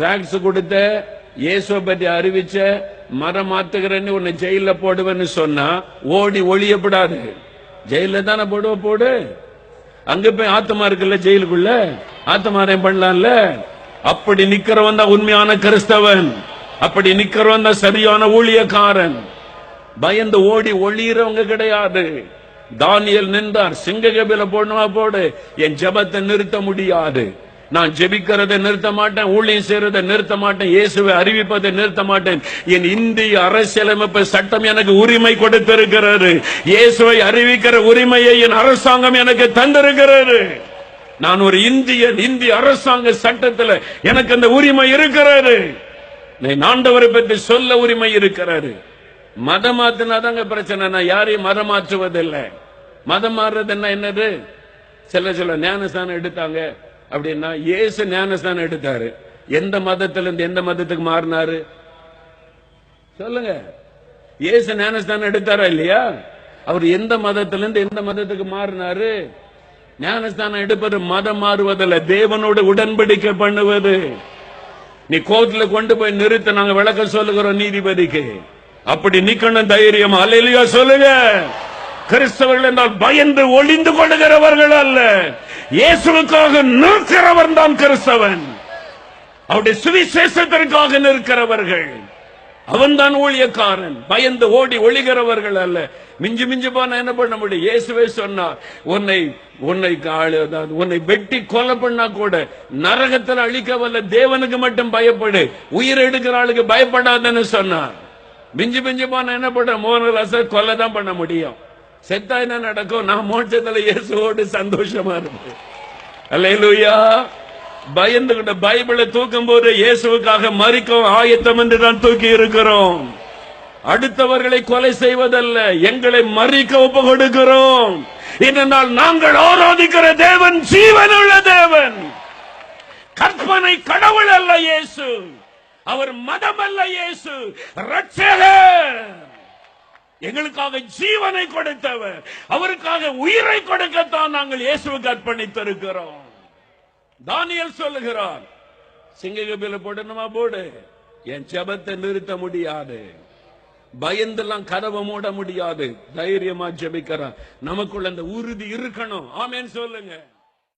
Tracks கொடுத்த இயேசுவை பற்றி அறிவிச்ச மரம் மாத்துகிறேன்னு உன்னை ஜெயில போடுவேன்னு சொன்னா ஓடி ஒளியப்படாது. ஜெயில தானே போடுவ போடு. அங்க போய் ஆத்தமா இருக்குல்ல ஜெயிலுக்குள்ள? ஆத்தமாரையும் பண்ணலாம்ல? அப்படி நிக்கிறவன் தான் உண்மையான கிறிஸ்தவன். அப்படி நிக்கிறவன் தான் சரியான ஊழியக்காரன். பயந்து ஓடி ஒளியறவங்க கிடையாது. தானியல் நின்றார் சிங்ககபில போடணுமா போடு. என் ஜெபத்தை நிறுத்த முடியாது. நான் ஜெபிக்கிறதை நிறுத்த மாட்டேன் ஊழியம் செய்யறதை நிறுத்த மாட்டேன் இயேசுவை அறிவிப்பதை நிறுத்த மாட்டேன். என் இந்திய அரசியலமைப்பு சட்டம் எனக்கு உரிமை கொடுத்திருக்கிறது. இயேசுவை அறிவிக்கிற உரிமையை என் அரசாங்கம் எனக்கு தந்திருக்கிறது. நான் ஒரு இந்தியன் இந்திய அரசாங்க சட்டத்தில் எனக்கு அந்த உரிமை இருக்கிறாரு ஆண்டவரை பற்றி சொல்ல உரிமை இருக்கிறாரு மதம் மாத்தினாதாங்க பிரச்சனை நான் யாரையும் மதம் மாற்றுவதில்லை. மதம் மாறுறது என்ன என்னது? சில சில ஞானஸ்தானம் எடுத்தாங்க. அப்படின்னா இயேசு ஞானஸ்தானம் எடுத்தாரு. எந்த மதத்துல இருந்து எந்த மதத்துக்கு மாறினாரு? சொல்லுங்க. இயேசு ஞானஸ்தானம் எடுத்தாரா இல்லையா? அவர் எந்த மதத்துல இருந்து எந்த மதத்துக்கு மாறினாரு? ஞானஸ்தானம் எடுப்பது மதம் மாறுவதில்ல தேவனோடு உடன்படிக்கை பண்ணுவது. நீ கோர்ட்ல கொண்டு போய் நிறுத்த நாங்க விளக்கம் சொல்லுகிறோம் நீதிபதிக்கு. அப்படி நிக்கணும் தைரியம். அல்லையா சொல்லுங்க. கிறிஸ்தவர்கள் என்றால் பயந்து ஒளிந்து கொள்ளுகிறவர்கள் அல்ல. இயேசுக்காக நிற்கிறவன் தான் கிறிஸ்தவன். அவருடைய சுவிசேஷத்திற்காக நிற்கிறவர்கள். அவன் தான் ஊழியக்காரன். பயந்து ஓடி ஒளிகிறவர்கள் அல்ல. மிஞ்சு மிஞ்சு போனா என்ன பண்ண முடியும்? இயேசுவே சொன்னார் உன்னை உன்னை காளு- உன்னை வெட்டி கொலை பண்ணா கூட நரகத்தில் அழிக்க வல்ல தேவனுக்கு மட்டும் பயப்படு. உயிர் எடுக்கிற ஆளுக்கு பயப்படாதன்னு சொன்னார். மிஞ்சு மிஞ்சு போனா என்ன பண்ண மோகனதாசர் கொலை தான் பண்ண முடியும். செத்தா என்ன நடக்கும்? நான் மோட்சத்துல இயேசுவோடு சந்தோஷமா இருப்பேன். அல்லேலூயா. பயந்துகிட்ட பைபிளை தூக்கும் போது இயேசுவுக்காக மறிக்கும் ஆயத்தம் என்று தான் தூக்கி இருக்கிறோம். அடுத்தவர்களை கொலை செய்வதல்ல எங்களை மறிக்க ஒப்பு கொடுக்கிறோம். இதனால் நாங்கள் ஆராதிக்கிற தேவன் ஜீவனுள்ள தேவன். கற்பனை கடவுள் அல்ல இயேசு. அவர் மதம் அல்ல இயேசு. ரட்சகர் எங்களுக்காக ஜீவனை கொடுத்தவர். அவருக்காக உயிரை கொடுக்கத்தான் நாங்கள் இயேசுவுக்கு அர்ப்பணித்திருக்கிறோம் தானியல் சொல்லுகிறார் சிங்ககபில போடணுமா போடு. என் ஜெபத்தை நிறுத்த முடியாது. பயந்தெல்லாம் கதவை மூட முடியாது. தைரியமா ஜெபிக்கிறான். நமக்குள்ள அந்த உறுதி இருக்கணும். ஆமேன்னு சொல்லுங்க.